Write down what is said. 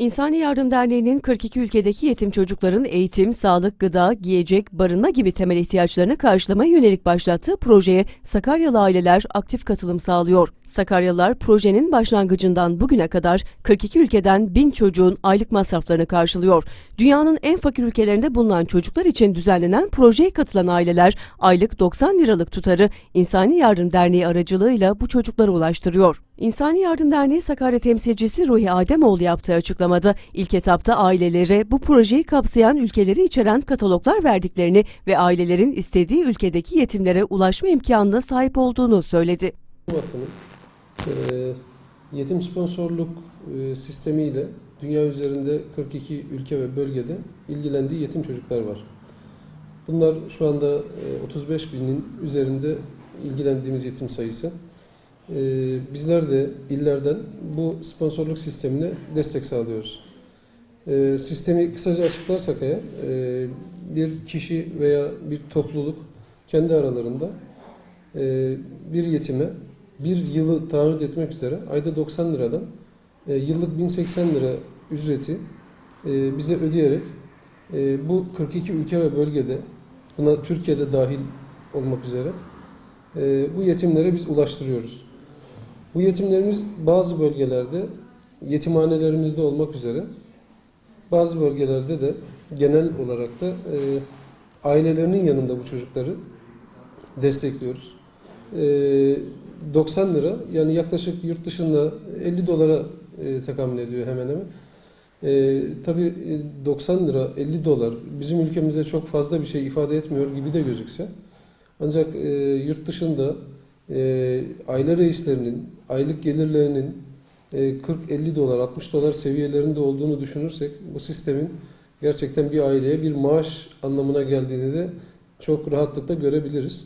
İnsani Yardım Derneği'nin 42 ülkedeki yetim çocukların eğitim, sağlık, gıda, giyecek, barınma gibi temel ihtiyaçlarını karşılamaya yönelik başlattığı projeye Sakaryalı aileler aktif katılım sağlıyor. Sakaryalılar projenin başlangıcından bugüne kadar 42 ülkeden 1000 çocuğun aylık masraflarını karşılıyor. Dünyanın en fakir ülkelerinde bulunan çocuklar için düzenlenen projeye katılan aileler aylık 90 liralık tutarı İnsani Yardım Derneği aracılığıyla bu çocuklara ulaştırıyor. İnsani Yardım Derneği Sakarya temsilcisi Ruhi Ademoğlu yaptığı açıklamada ilk etapta ailelere bu projeyi kapsayan ülkeleri içeren kataloglar verdiklerini ve ailelerin istediği ülkedeki yetimlere ulaşma imkanına sahip olduğunu söyledi. Vakfı'nın eee, yetim sponsorluk eee, sistemiyle dünya üzerinde 42 ülke ve bölgede ilgilendiği yetim çocuklar var. Bunlar şu anda eee, 35 binin üzerinde ilgilendiğimiz yetim sayısı. Eee, Bizler de illerden bu sponsorluk sistemine destek sağlıyoruz. Eee, Sistemi kısaca açıklarsak eğer eee, bir kişi veya bir topluluk kendi aralarında eee, bir yetime bir yılı taahhüt etmek üzere ayda 90 liradan e, yıllık 1080 lira ücreti e, bize ödeyerek e, bu 42 ülke ve bölgede buna Türkiye'de dahil olmak üzere e, bu yetimlere biz ulaştırıyoruz. Bu yetimlerimiz bazı bölgelerde yetimhanelerimizde olmak üzere bazı bölgelerde de genel olarak da e, ailelerinin yanında bu çocukları destekliyoruz. E, 90 lira yani yaklaşık yurt dışında 50 dolara e, tekamül ediyor hemen hemen. E, tabii e, 90 lira 50 dolar bizim ülkemizde çok fazla bir şey ifade etmiyor gibi de gözükse. Ancak e, yurt dışında e, aile reislerinin aylık gelirlerinin e, 40-50 dolar 60 dolar seviyelerinde olduğunu düşünürsek bu sistemin gerçekten bir aileye bir maaş anlamına geldiğini de çok rahatlıkla görebiliriz.